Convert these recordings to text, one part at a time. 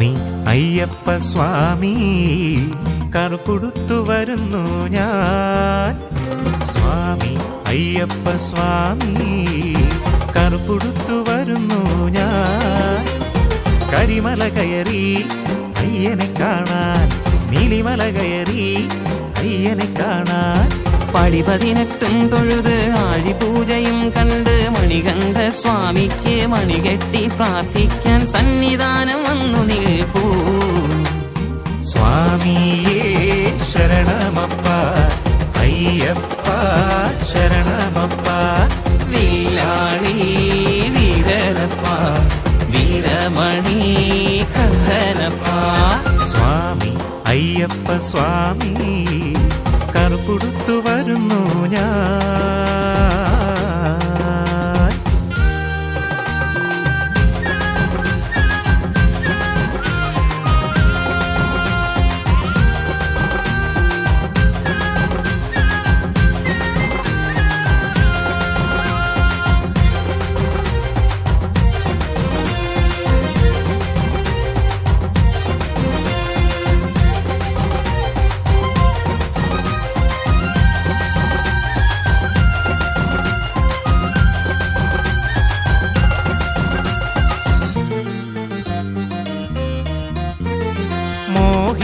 അയ്യപ്പ സ്വാമി കറുപുടുത്തു വരുന്നു ഞാൻ. സ്വാമി അയ്യപ്പ സ്വാമി കറുപുടുത്തു വരുന്നു ഞാൻ. കരിമല കയറി അയ്യനെ കാണാൻ നീലിമല കയറി അയ്യനെ കാണാൻ. പടി പതിനെട്ടും തൊഴുത് ആഴിപൂജയും കണ്ട് മണികണ്ഠ സ്വാമിക്ക് മണികെട്ടി പ്രാർത്ഥിക്കാൻ സന്നിധാനം വന്നു നിൽപ്പൂ സ്വാമിയേ ശരണമപ്പ അയ്യപ്പ ശരണമപ്പ വില്ലാളി വീരനപ്പ വീരമണി കന്ധനപ്പ സ്വാമി അയ്യപ്പ സ്വാമി കറുകൊടുത്തു വരുന്നു ഞാൻ.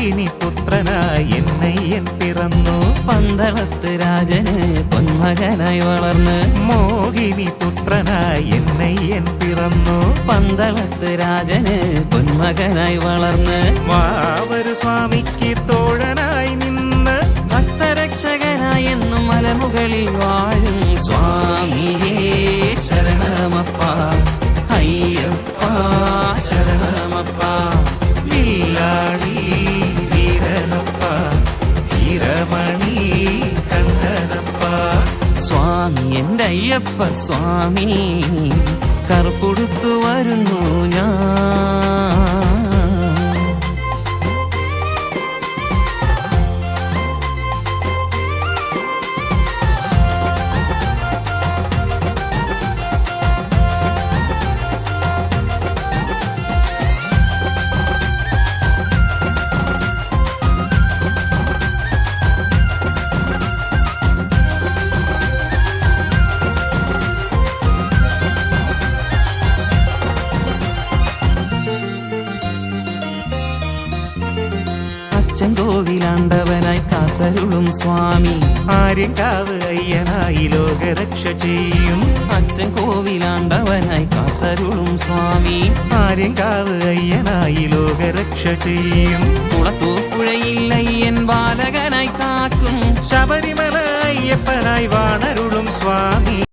മോഹിനി പുത്രനായി എന്നയ്യൻ പിറന്നു. പന്തളത്ത് രാജന് പൊന്മകനായി വളർന്ന്. മോഹിനി പുത്രനായി എന്നയ്യൻ പിറന്നു. പന്തളത്ത് രാജന് പൊന്മകനായി വളർന്ന്. മാവരു സ്വാമിക്ക് തോഴനായി നിന്ന്. ഭക്തരക്ഷകനായി എന്നും മലമുകളിൽ വാഴും സ്വാമിയേ അയ്യപ്പ സ്വാമി കറുപ്പൊടുത്തു വരുന്നു. അച്ഛൻ കോവിലാണ്ടവനായി കാത്തരുളും സ്വാമി ആര്യങ്കാവ് അയ്യനായി ലോകരക്ഷ ചെയ്യും അച്ഛൻ കോവിലാണ്ടവനായി കാത്തരുളും സ്വാമി ആര്യങ്കാവ് അയ്യനായി ലോകരക്ഷ ചെയ്യും കുളത്തൂപ്പുഴയിൽ അയ്യൻ ബാലകനായി കാക്കും ശബരിമല അയ്യപ്പനായി വാണരു